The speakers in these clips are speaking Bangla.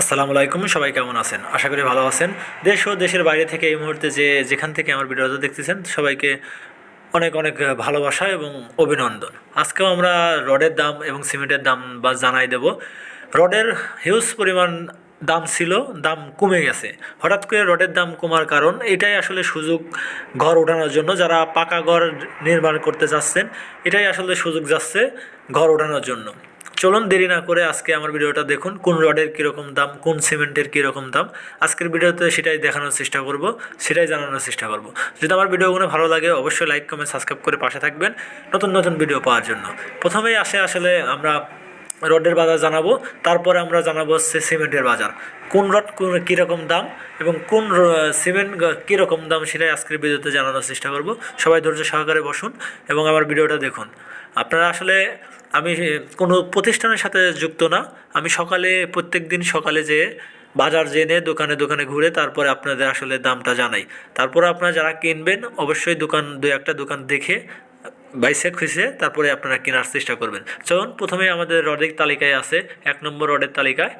আসসালামু আলাইকুম, সবাই কেমন আছেন? আশা করি ভালো আছেন। দেশ ও দেশের বাইরে থেকে এই মুহূর্তে যে যেখান থেকে আমার ভিডিওটা দেখতেছেন, সবাইকে অনেক অনেক ভালোবাসা এবং অভিনন্দন। আজকেও আমরা রডের দাম এবং সিমেন্টের দাম বা জানাই দেব। রডের হিউজ পরিমাণ দাম ছিল, দাম কমে গেছে। হঠাৎ করে রডের দাম কমার কারণ, এটাই আসলে সুযোগ ঘর ওঠানোর জন্য। যারা পাকা ঘর নির্মাণ করতে যাচ্ছেন এটাই আসলে সুযোগ যাচ্ছে ঘর ওঠানোর জন্য। চলুন দেরি না করে আজকে আমার ভিডিওটা দেখুন, কোন রডের কীরকম দাম, কোন সিমেন্টের কীরকম দাম। আজকের ভিডিওতে সেটাই দেখানোর চেষ্টা করব, সেটাই জানানোর চেষ্টা করব। যদি আমার ভিডিওগুলো ভালো লাগে, অবশ্যই লাইক, কমেন্ট, সাবস্ক্রাইব করে পাশে থাকবেন নতুন নতুন ভিডিও পাওয়ার জন্য। প্রথমেই আসে আসলে আমরা রডের বাজার জানাব, তারপরে আমরা জানাব হচ্ছে সিমেন্টের বাজার। কোন রড কোন কীরকম দাম এবং কোন সিমেন্ট কীরকম দাম সেটাই আজকের ভিডিওতে জানানোর চেষ্টা করব। সবাই ধৈর্য সহকারে বসুন এবং আমার ভিডিওটা দেখুন। আপনারা আসলে আমি কোনো প্রতিষ্ঠানের সাথে যুক্ত না। আমি সকালে প্রত্যেক দিন সকালে যেয়ে বাজার জেনে দোকানে দোকানে ঘুরে তারপরে আপনাদের আসলে দামটা জানাই। তারপরে আপনারা যারা কিনবেন, অবশ্যই দোকান দু একটা দোকান দেখে বাইসে খুঁজে তারপরে আপনারা কেনার চেষ্টা করবেন। চলুন, প্রথমে আমাদের রডের তালিকায় আছে, এক নম্বর রডের তালিকায়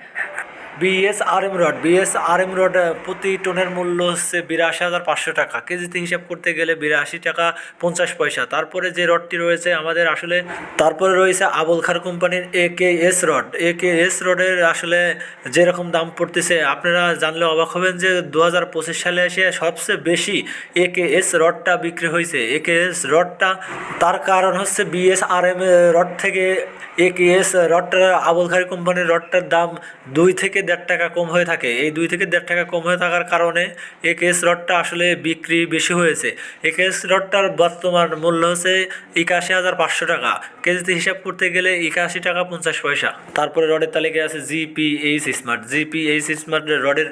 B S R M rod, B S R M rod প্রতি টনের মূল্য হচ্ছে বিরাশি হাজার পাঁচশো টাকা। কেজিতে হিসাব করতে গেলে বিরাশি টাকা পঞ্চাশ পয়সা। তারপরে যে রডটি রয়েছে আমাদের আসলে, তারপরে রয়েছে আবুল খার কোম্পানির A K S rod. A K S রডের আসলে যেরকম দাম পড়তেছে, আপনারা জানলে অবাক হবেন যে দু হাজার পঁচিশ সালে এসে সবচেয়ে বেশি এ কে এস রডটা বিক্রি হয়েছে। এ কে এস রডটা, তার কারণ হচ্ছে বিএস আর এম রড থেকে এ কে এস রডটা আবুল খারি কোম্পানির রডটার দাম দুই থেকে দেড় টাকা কম হয়ে থাকে। এই দুই থেকে দেড় টাকা কম হয়ে থাকার কারণে এ কে এস রডটা আসলে বিক্রি বেশি হয়েছে। এ কে এস রডটার বর্তমান মূল্য হচ্ছে একাশি হাজার পাঁচশো টাকা। কেজিতে হিসাব করতে গেলে একাশি টাকা পঞ্চাশ পয়সা। তারপরে রডের তালিকায় আছে জিপিএইচ স্মার্ট। জিপিএইচ স্মার্ট রডের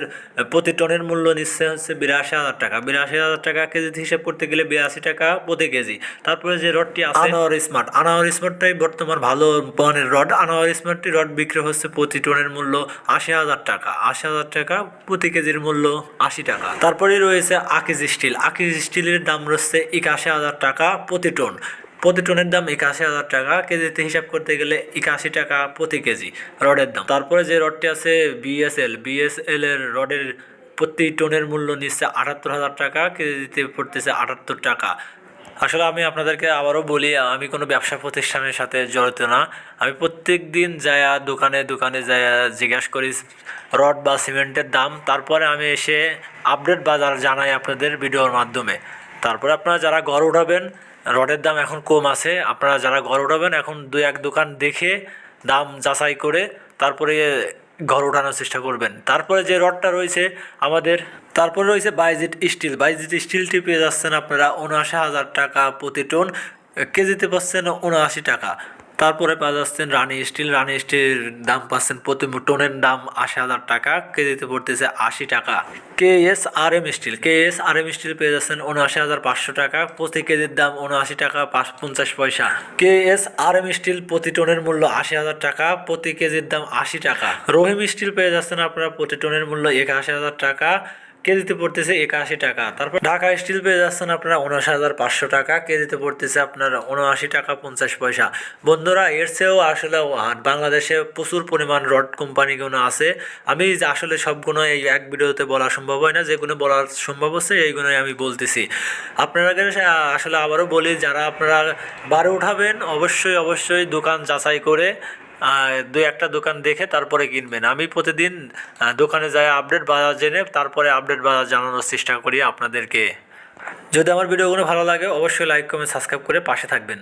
প্রতি টনের মূল্য নিচ্ছে হচ্ছে বিরাশি হাজার টাকা। বিরাশি হাজার টাকা কেজিতে হিসাব করতে গেলে বিরাশি টাকা প্রতি কেজি। তারপরে যে রডটি আছে আনোয়ার স্মার্ট। আনোয়ার স্মার্টটাই বর্তমান ভালো মানের রড। আনোয়ার স্মার্টটি রড বিক্রি হচ্ছে প্রতি টনের মূল্য আশি হাজার টাকা। আশি হাজার টাকা প্রতি কেজির মূল্য আশি টাকা। তারপরে রয়েছে আকিজ স্টিল। আকিজ স্টিলের দাম রয়েছে একাশি হাজার টাকা প্রতি টন। প্রতি টনের দাম একাশি হাজার টাকা। কেজিতে হিসাব করতে গেলে একাশি টাকা প্রতি কেজি রডের দাম। তারপরে যে রডটি আছে বিএসএল বিএসএল এর রডের প্রতি টনের মূল্য নিচ্ছে আটাত্তর হাজার টাকা, কেজিতে পড়তেছে আটাত্তর টাকা। আসলে আমি আপনাদেরকে আবারও বলি, আমি কোনো ব্যবসা প্রতিষ্ঠানের সাথে জড়িত না। আমি প্রত্যেক দিন যায়া দোকানে দোকানে যায়া জিজ্ঞাসা করি রড বা সিমেন্টের দাম। তারপরে আমি এসে আপডেট বাজার জানাই আপনাদের ভিডিওর মাধ্যমে। তারপরে আপনারা যারা ঘর উঠাবেন রডের দাম এখন কম আছে। আপনারা যারা ঘর উঠাবেন, এখন দু এক দোকান দেখে দাম যাচাই করে তারপরে ঘর ওঠানোর চেষ্টা করবেন। তারপরে যে রডটা রয়েছে আমাদের, তারপরে রয়েছে বাইজিট স্টিল বাইজিট স্টিলটি পেয়ে যাচ্ছেন আপনারা উনআশি হাজার টাকা প্রতি টন। কেজিতে পাচ্ছেন উনআশি টাকা। তারপরে পাওয়া যাচ্ছেন রানি স্টিল। রানি স্টিলের দাম পাচ্ছেন প্রতি টনের দাম আশি হাজার টাকা। কেজিতে পড়তেছে আশি টাকা। K S R M steel. K S R M steel পেয়ে যাচ্ছেন উনআশি হাজার পাঁচশো টাকা। প্রতি কেজির দাম উনআশি টাকা পাঁচ পঞ্চাশ পয়সা। K S R M steel প্রতি টনের মূল্য আশি হাজার টাকা। প্রতি কেজির দাম আশি টাকা। রহিম স্টিল পেয়ে যাচ্ছেন আপনারা প্রতি টনের মূল্য একাশি হাজার টাকা। কেজিতে পড়তেছে একাশি টাকা। তারপর ঢাকা স্টিল পেয়ে যাচ্ছেন আপনারা উনআশি হাজার পাঁচশো টাকা, কেজিতে পড়তেছে আপনার উনআশি টাকা পঞ্চাশ পয়সা। বন্ধুরা, এর চেয়েও আসলে বাংলাদেশে প্রচুর পরিমাণ রড কোম্পানিগুলো আছে। আমি আসলে সবগুলো এই এক ভিডিওতে বলা সম্ভব হয় না, যেগুলো বলা সম্ভব হচ্ছে এইগুলোই আমি বলতেছি। আপনারা আসলে আবারও বলি, যারা আপনারা বারে উঠাবেন, অবশ্যই অবশ্যই দোকান যাচাই করে দুই একটা দোকান দেখে তারপরে কিনবেন। আমি প্রতিদিন দোকানে যাই আপডেট বাজার জেনে তারপরে আপডেট বাজার জানানোর চেষ্টা করি আপনাদেরকে। যদি আমার ভিডিওগুলো ভালো লাগে, অবশ্যই লাইক কমেন্ট সাবস্ক্রাইব করে পাশে থাকবেন।